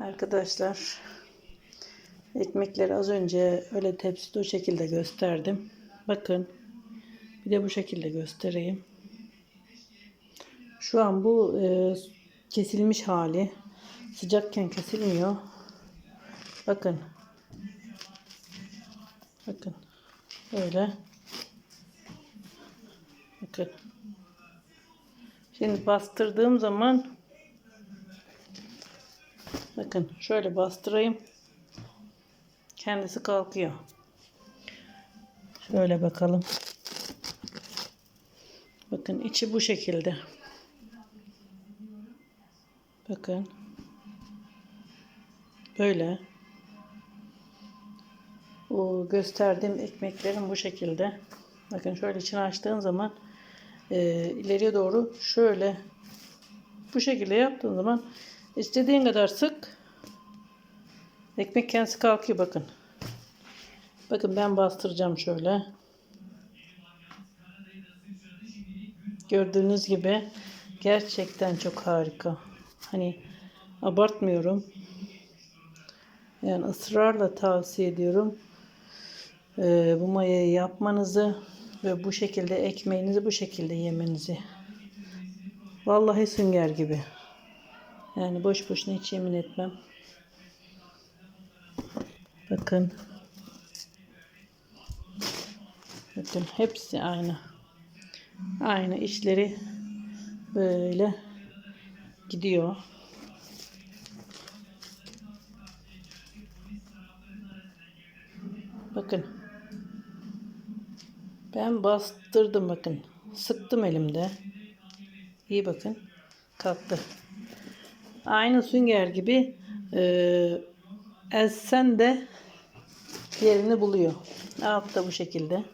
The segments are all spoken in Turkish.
Arkadaşlar ekmekleri az önce öyle tepside o şekilde gösterdim. Bakın bir de bu şekilde göstereyim. Şu an bu e, kesilmiş hali. Sıcakken kesilmiyor. Bakın. Bakın. Böyle. Bakın. Şimdi bastırdığım zaman bakın şöyle bastırayım. Kendisi kalkıyor. Şöyle bakalım. Bakın içi bu şekilde. Bakın. Böyle. O gösterdiğim ekmeklerin bu şekilde. Bakın şöyle içini açtığın zaman e, ileriye doğru şöyle bu şekilde yaptığın zaman istediğin kadar sık ekmek kendisi kalkıyor bakın. Bakın ben bastıracağım şöyle. Gördüğünüz gibi gerçekten çok harika. Hani abartmıyorum. Yani ısrarla tavsiye ediyorum. Ee, bu mayayı yapmanızı ve bu şekilde ekmeğinizi bu şekilde yemenizi. Vallahi sünger gibi. Yani boş boşuna hiç yemin etmem. Bakın. Bakın hepsi aynı. Aynı işleri böyle gidiyor. Bakın. Ben bastırdım bakın. Sıktım elimde. İyi bakın. Kalktı. Aynı sünger gibi e, ezsen de yerini buluyor. Altta bu şekilde.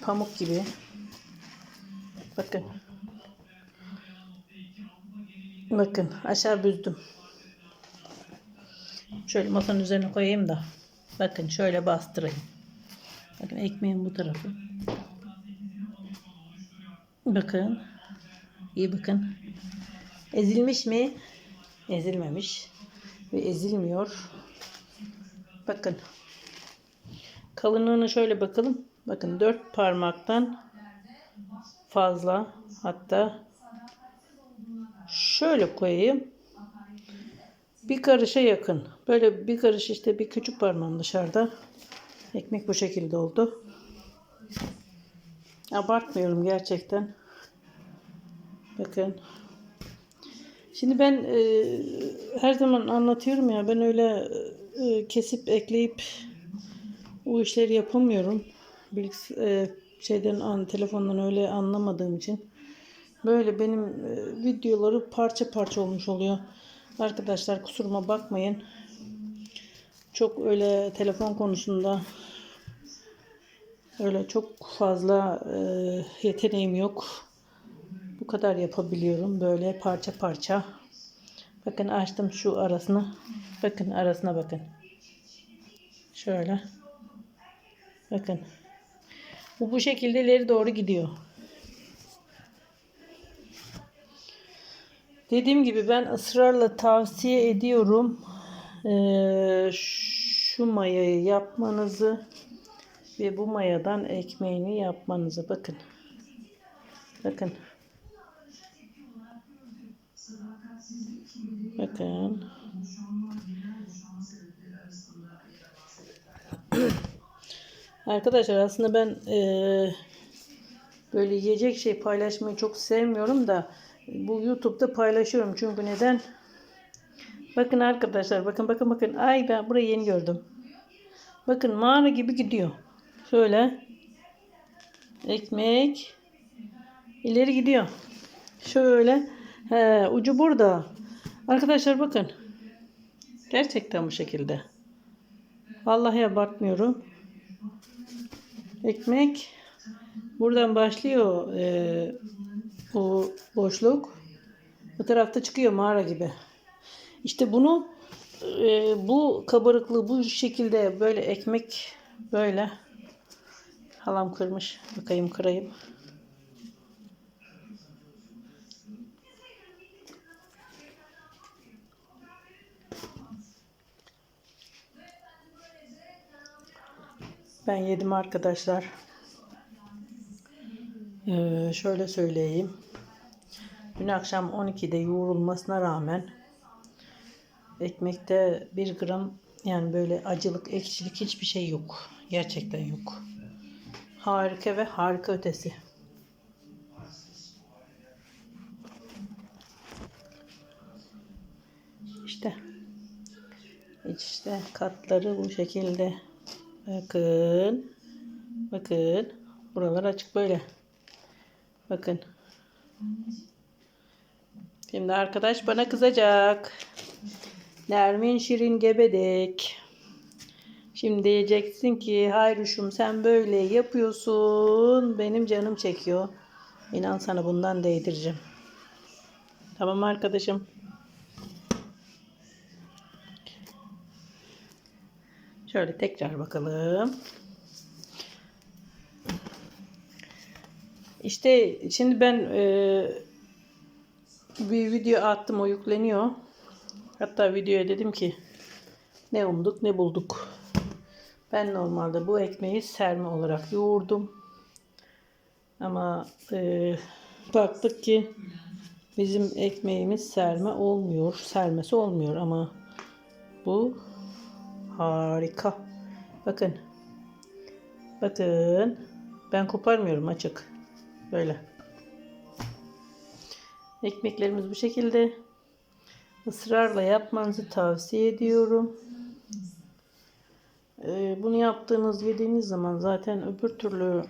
Pamuk gibi. Bakın. Bakın aşağı büzdüm. Şöyle masanın üzerine koyayım da. Bakın şöyle bastırayım. Bakın ekmeğin bu tarafı. Bakın. İyi bakın. Ezilmiş mi? Ezilmemiş. Ve ezilmiyor. Bakın. Kalınlığını şöyle bakalım. Bakın dört parmaktan fazla. Hatta şöyle koyayım. Bir karışa yakın. Böyle bir karış işte bir küçük parmağım dışarıda. Ekmek bu şekilde oldu. Abartmıyorum gerçekten. Bakın. Şimdi ben e, her zaman anlatıyorum ya ben öyle e, kesip ekleyip o işleri yapamıyorum. Bilgis e, şeyden an telefondan öyle anlamadığım için böyle benim e, videoları parça parça olmuş oluyor. Arkadaşlar kusuruma bakmayın. Çok öyle telefon konusunda öyle çok fazla e, yeteneğim yok. Bu kadar yapabiliyorum. Böyle parça parça. Bakın açtım şu arasını. Bakın arasına bakın. Şöyle. Bakın. Bu bu şekilde ileri doğru gidiyor. Dediğim gibi ben ısrarla tavsiye ediyorum. Ee, şu mayayı yapmanızı ve bu mayadan ekmeğini yapmanızı. Bakın. Bakın. Bakın. Arkadaşlar aslında ben e, böyle yiyecek şey paylaşmayı çok sevmiyorum da bu YouTube'da paylaşıyorum. Çünkü neden? Bakın arkadaşlar bakın bakın bakın. Ay ben burayı yeni gördüm. Bakın mağara gibi gidiyor. Şöyle. Ekmek. ileri gidiyor. Şöyle. He, ucu burada. Arkadaşlar bakın. Gerçekten bu şekilde. Vallahi abartmıyorum. Ekmek buradan başlıyor e, o boşluk. Bu tarafta çıkıyor mağara gibi. İşte bunu e, bu kabarıklığı bu şekilde böyle ekmek böyle halam kırmış. Bakayım kırayım. Ben yedim arkadaşlar. Ee, şöyle söyleyeyim. Dün akşam 12'de yoğrulmasına rağmen ekmekte bir gram yani böyle acılık, ekşilik hiçbir şey yok. Gerçekten yok. Harika ve harika ötesi. İşte işte katları bu şekilde. Bakın. Bakın. Buralar açık böyle. Bakın. Şimdi arkadaş bana kızacak. Nermin Şirin Gebedek. Şimdi diyeceksin ki Hayruşum sen böyle yapıyorsun. Benim canım çekiyor. İnan sana bundan değdireceğim. Tamam arkadaşım. Şöyle tekrar bakalım. İşte şimdi ben e, bir video attım o yükleniyor. Hatta videoya dedim ki ne umduk ne bulduk. Ben normalde bu ekmeği serme olarak yoğurdum. Ama e, baktık ki bizim ekmeğimiz serme olmuyor. Sermesi olmuyor ama bu harika. Bakın. Bakın. Ben koparmıyorum açık. Böyle. Ekmeklerimiz bu şekilde. Israrla yapmanızı tavsiye ediyorum. Ee, bunu yaptığınız yediğiniz zaman zaten öbür türlü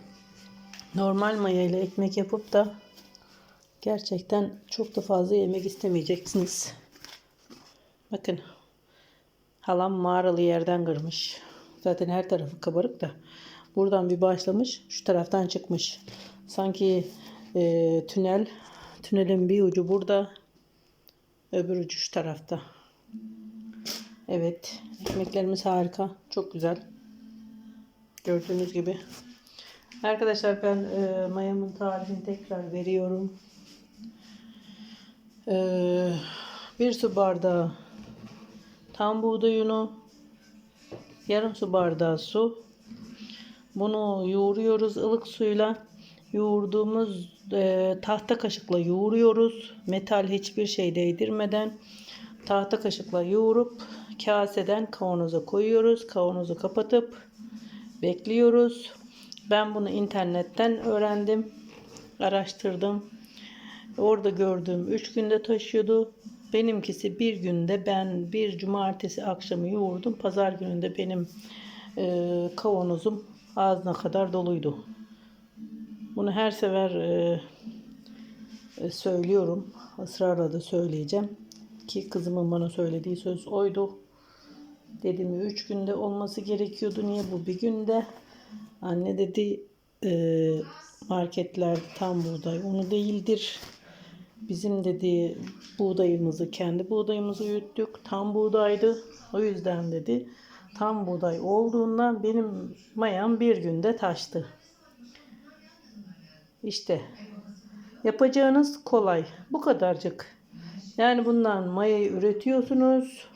normal maya ile ekmek yapıp da gerçekten çok da fazla yemek istemeyeceksiniz. Bakın. Halam mağaralı yerden kırmış. Zaten her tarafı kabarık da. Buradan bir başlamış. Şu taraftan çıkmış. Sanki e, tünel. Tünelin bir ucu burada. Öbür ucu şu tarafta. Evet. Ekmeklerimiz harika. Çok güzel. Gördüğünüz gibi. Arkadaşlar ben e, mayamın tarifini tekrar veriyorum. E, bir su bardağı tam buğday unu, yarım su bardağı su. Bunu yoğuruyoruz ılık suyla. Yoğurduğumuz e, tahta kaşıkla yoğuruyoruz. Metal hiçbir şey değdirmeden tahta kaşıkla yoğurup kaseden kavanoza koyuyoruz. Kavanozu kapatıp bekliyoruz. Ben bunu internetten öğrendim. Araştırdım. Orada gördüğüm 3 günde taşıyordu. Benimkisi bir günde ben bir cumartesi akşamı yoğurdum. Pazar gününde benim e, kavanozum ağzına kadar doluydu. Bunu her sefer e, e, söylüyorum. Israrla da söyleyeceğim. Ki kızımın bana söylediği söz oydu. Dedim 3 günde olması gerekiyordu. Niye bu bir günde? Anne dedi e, marketler tam buğday unu değildir. Bizim dedi buğdayımızı kendi buğdayımızı yuttuk. Tam buğdaydı. O yüzden dedi tam buğday olduğundan benim mayam bir günde taştı. İşte yapacağınız kolay. Bu kadarcık. Yani bundan mayayı üretiyorsunuz.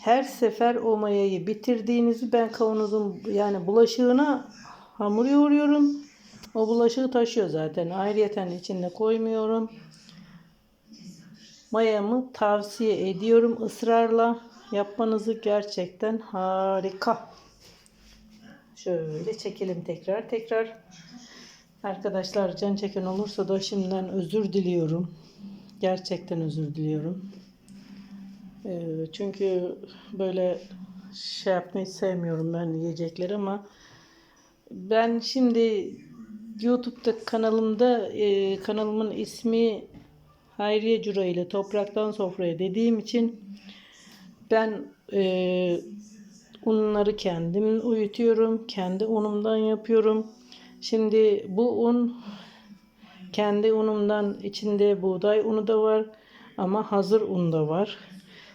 Her sefer o mayayı bitirdiğinizi ben kavanozun yani bulaşığına hamur yoğuruyorum. O bulaşığı taşıyor zaten. Ayrıyeten içine koymuyorum. Mayamı tavsiye ediyorum ısrarla. Yapmanızı gerçekten harika. Şöyle çekelim tekrar tekrar. Arkadaşlar can çeken olursa da şimdiden özür diliyorum. Gerçekten özür diliyorum. Ee, çünkü böyle şey yapmayı sevmiyorum ben yiyecekleri ama ben şimdi YouTube'da kanalımda e, kanalımın ismi Hayriye Cura ile Topraktan Sofraya dediğim için ben e, unları kendim uyutuyorum. Kendi unumdan yapıyorum. Şimdi bu un kendi unumdan içinde buğday unu da var ama hazır un da var.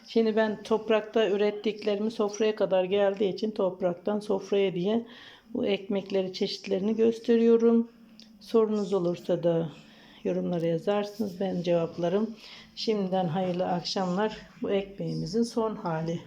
Şimdi ben toprakta ürettiklerimi sofraya kadar geldiği için topraktan sofraya diye bu ekmekleri çeşitlerini gösteriyorum. Sorunuz olursa da yorumlara yazarsınız. Ben cevaplarım. Şimdiden hayırlı akşamlar. Bu ekmeğimizin son hali.